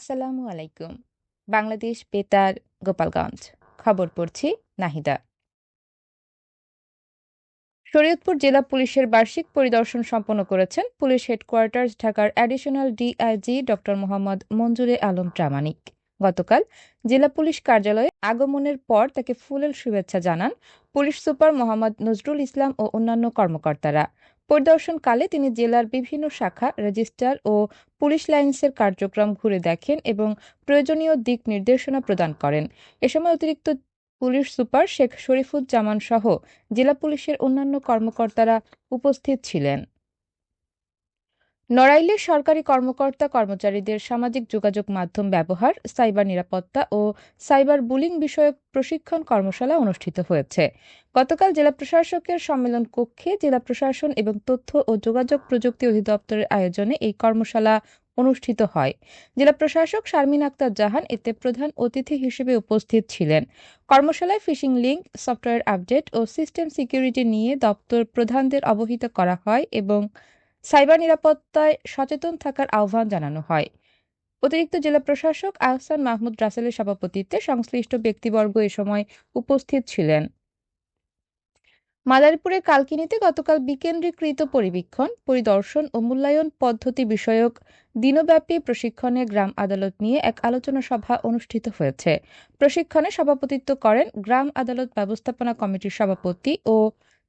আসসালামু আলাইকুম। বাংলাদেশ বেতার, গোপালগঞ্জ। খবর পড়ছি নাহিদা। শরীয়তপুর জেলা পুলিশের বার্ষিক পরিদর্শন সম্পন্ন করেছেন পুলিশ হেডকোয়ার্টার্স ঢাকার additional DIG doctor Mohammad Manjure Alam Pramanik. গতকাল জেলা পুলিশ কার্যালয়ে আগমনের পর তাকে ফুলেল শুভেচ্ছা জানান পুলিশ সুপার মোহাম্মদ নজরুল ইসলাম ও অন্যান্য কর্মকর্তারা। পরিদর্শনকালে তিনি জেলার বিভিন্ন শাখা রেজিস্ট্রার ও পুলিশ লাইন্সের কার্যক্রম ঘুরে দেখেন এবং প্রয়োজনীয় দিক নির্দেশনা প্রদান করেন। এ সময় অতিরিক্ত পুলিশ সুপার শেখ শরীফুজ্জামান সহ জেলা পুলিশের অন্যান্য কর্মকর্তারা উপস্থিত ছিলেন। নড়াইলে সরকারি কর্মকর্তা কর্মচারীদের সামাজিক যোগাযোগ মাধ্যম ব্যবহার, সাইবার নিরাপত্তা ও সাইবার বুলিং বিষয়ক প্রশিক্ষণ কর্মশালা অনুষ্ঠিত হয়েছে। গতকাল জেলা প্রশাসকের সম্মেলন কক্ষে জেলা প্রশাসন এবং তথ্য ও যোগাযোগ প্রযুক্তি অধিদপ্তরের আয়োজনে এই কর্মশালা অনুষ্ঠিত হয়। জেলা প্রশাসক শারমিন আক্তার জাহান এতে প্রধান অতিথি হিসেবে উপস্থিত ছিলেন। কর্মশালায় ফিশিং লিঙ্ক, সফটওয়্যার আপডেট ও সিস্টেম সিকিউরিটি নিয়ে দপ্তর প্রধানদের অবহিত করা হয় এবং সাইবার নিরাপত্তায় সচেতন থাকার আহ্বান জানানো হয়। অতিরিক্ত জেলা প্রশাসক আহসান মাহমুদ রাসেলের সভাপতিত্বে সংশ্লিষ্ট ব্যক্তিবর্গ এ সময় উপস্থিত ছিলেন। মাদারীপুরের কালকিনিতে গতকাল বিকেন্দ্রীকৃত পরিবীক্ষণ, পরিদর্শন ও মূল্যায়ন পদ্ধতি বিষয়ক দিনব্যাপী প্রশিক্ষণে গ্রাম আদালত নিয়ে এক আলোচনা সভা অনুষ্ঠিত হয়েছে। প্রশিক্ষণে সভাপতিত্ব করেন গ্রাম আদালত ব্যবস্থাপনা কমিটির সভাপতি ও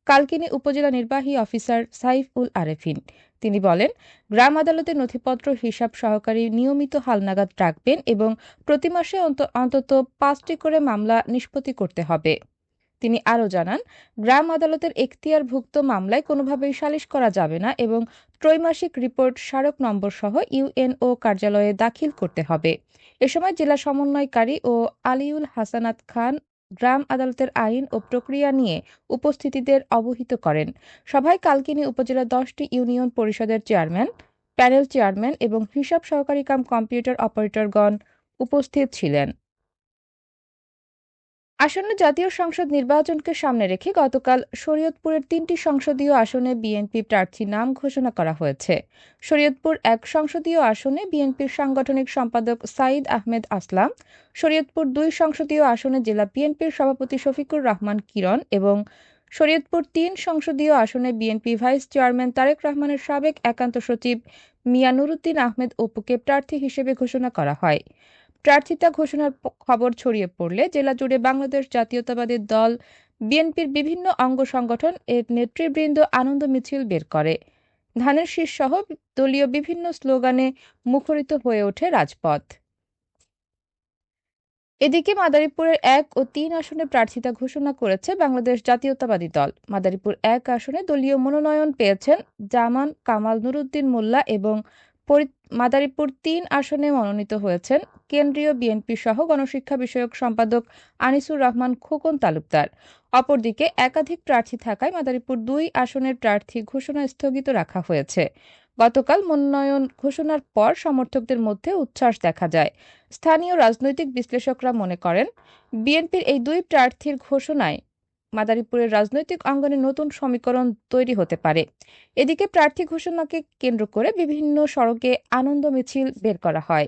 কালকিনি উপজেলা নির্বাহী অফিসার সাইফ উল আরেফিন। তিনি বলেন, গ্রাম আদালতের নথিপত্র, হিসাব সহকারী নিয়মিত হালনাগাদ রাখবেন এবং প্রতি মাসে অন্তত পাঁচটি করে মামলা নিষ্পত্তি করতে হবে। তিনি আরও জানান, গ্রাম আদালতের এখতিয়ারভুক্ত মামলায় কোনোভাবেই সালিশ করা যাবে না এবং ত্রৈমাসিক রিপোর্ট স্মারক নম্বর সহ ইউএনও কার্যালয়ে দাখিল করতে হবে। এ সময় জেলা সমন্বয়কারী ও আলিউল হাসানাত খান গ্রাম আদালতের আইন ও প্রক্রিয়া নিয়ে উপস্থিতিদের অবহিত করেন। সভায় কালকিনি উপজেলা দশটি ইউনিয়ন পরিষদের চেয়ারম্যান, প্যানেল চেয়ারম্যান এবং হিসাব সহকারী কাম কম্পিউটার অপারেটরগণ উপস্থিত ছিলেন। আসন্ন জাতীয় সংসদ নির্বাচনকে সামনে রেখে গতকাল শরীয়তপুরের তিনটি সংসদীয় আসনে বিএনপি প্রার্থী নাম ঘোষণা করা হয়েছে। শরীয়তপুর এক সংসদীয় আসনে বিএনপির সাংগঠনিক সম্পাদক সাইদ আহমেদ আসলাম। শরীয়তপুর দুই সংসদীয় আসনে জেলা বিএনপির সভাপতি শফিকুর রহমান কিরণ এবং শরীয়তপুর তিন সংসদীয় আসনে বিএনপি ভাইস চেয়ারম্যান তারেক রহমানের সাবেক একান্ত সচিব মিয়া নুরুদ্দিন আহমেদ অপুকে প্রার্থী হিসেবে ঘোষণা করা হয়। প্রার্থিতা ঘোষণার খবর ছড়িয়ে পড়লে জেলা জুড়ে বাংলাদেশ জাতীয়তাবাদী দল, বিএনপির বিভিন্ন অঙ্গ সংগঠন এর নেতৃবৃন্দ আনন্দ মিছিল বের করে। ধানের শীষ সহ দলীয় বিভিন্ন স্লোগানে মুখরিত হয়ে ওঠে রাজপথ। এদিকে মাদারীপুরের এক ও তিন আসনে প্রার্থিতা ঘোষণা করেছে বাংলাদেশ জাতীয়তাবাদী দল। মাদারীপুর এক আসনে দলীয় মনোনয়ন পেয়েছেন জামান কামাল নুরুদ্দিন মোল্লা এবং মাদারীপুর তিন আসনে মনোনীত হয়েছেন কেন্দ্রীয় বিএনপি সহ গণশিক্ষা বিষয়ক সম্পাদক আনিসুর রহমান খোকন তালুকদার। অপরদিকে একাধিক প্রার্থী থাকায় মাদারীপুর দুই আসনের প্রার্থী ঘোষণা স্থগিত রাখা হয়েছে। গতকাল মনোনয়ন ঘোষণার পর সমর্থকদের মধ্যে উচ্ছ্বাস দেখা যায়। স্থানীয় রাজনৈতিক বিশ্লেষকরা মনে করেন, বিএনপির এই দুই প্রার্থীর ঘোষণায় মাদারীপুরের রাজনৈতিক অঙ্গনে নতুন সমীকরণ তৈরি হতে পারে। এদিকে প্রার্থী ঘোষণাকে কেন্দ্র করে বিভিন্ন সড়কে আনন্দ মিছিল বের করা হয়।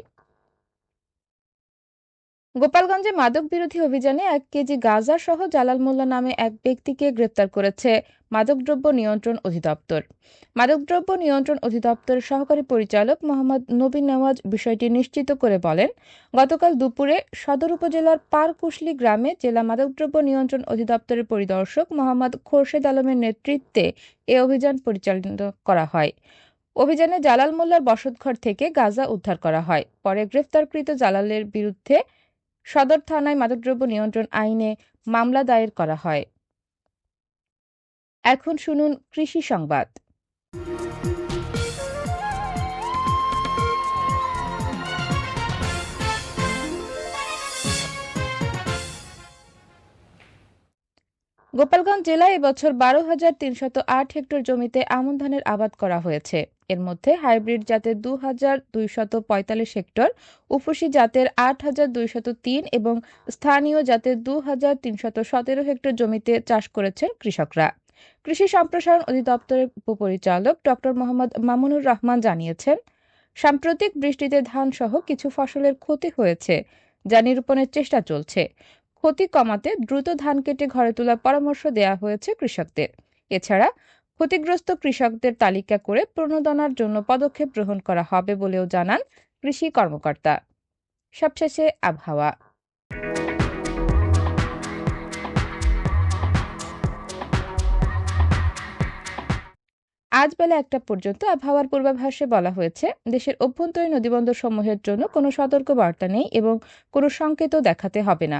গোপালগঞ্জে মাদক বিরোধী অভিযানে এক কেজি গাঁজা সহ জালাল মোল্লা নামে এক ব্যক্তিকে গ্রেপ্তার করেছে মাদকদ্রব্য নিয়ন্ত্রণ অধিদপ্তর। মাদকদ্রব্য নিয়ন্ত্রণ অধিদপ্তরের সহকারী পরিচালক মোহাম্মদ নবীন নওয়াজ বিষয়টি নিশ্চিত করে বলেন, গতকাল দুপুরে সদর উপজেলার পারকুশলি গ্রামে জেলা মাদকদ্রব্য নিয়ন্ত্রণ অধিদপ্তরের পরিদর্শক মোহাম্মদ খোরশেদ আলমের নেতৃত্বে এ অভিযান পরিচালিত করা হয়। অভিযানে জালাল মোল্লার বসতঘর থেকে গাঁজা উদ্ধার করা হয়। পরে গ্রেফতারকৃত জালালের বিরুদ্ধে সদর থানায় মাদকদ্রব্য নিয়ন্ত্রণ আইনে মামলা দায়ের করা হয়। এখন শুনুন কৃষি সংবাদ। গোপালগঞ্জ জেলায় এবছর বারো হাজার তিনশত আট হেক্টর জমিতে আমন ধানের আবাদ করা হয়েছে। এর মধ্যে হাইব্রিড জাতের দু হাজার দুইশত পঁয়তাল্লিশ হেক্টর উফুসি জাতের আট হাজার দুইশত তিন এবং স্থানীয় জাতের দু হাজার তিনশত সতেরো হেক্টর জমিতে চাষ করেছেন কৃষকরা। কৃষি সম্প্রসারণ অধিদপ্তরের উপপরিচালক ডক্টর মোহাম্মদ মামুনুর রহমান জানিয়েছেন, সাম্প্রতিক বৃষ্টিতে ধান সহ কিছু ফসলের ক্ষতি হয়েছে, যা নিরূপণের চেষ্টা চলছে। ক্ষতি কমাতে দ্রুত ধান কেটে ঘরে তোলার পরামর্শ দেওয়া হয়েছে কৃষকদের। এছাড়া ক্ষতিগ্রস্ত কৃষকদের তালিকা করে প্রণোদনার জন্য পদক্ষেপ গ্রহণ করা হবে বলেও জানান কৃষি কর্মকর্তা। সবশেষে আবহাওয়া। আজ বেলা একটা পর্যন্ত আবহাওয়ার পূর্বাভাসে বলা হয়েছে, দেশের অভ্যন্তরীণ নদীবন্দর সমূহের জন্য কোনো সতর্ক বার্তা নেই এবং কোনো সংকেতও দেখাতে হবে না।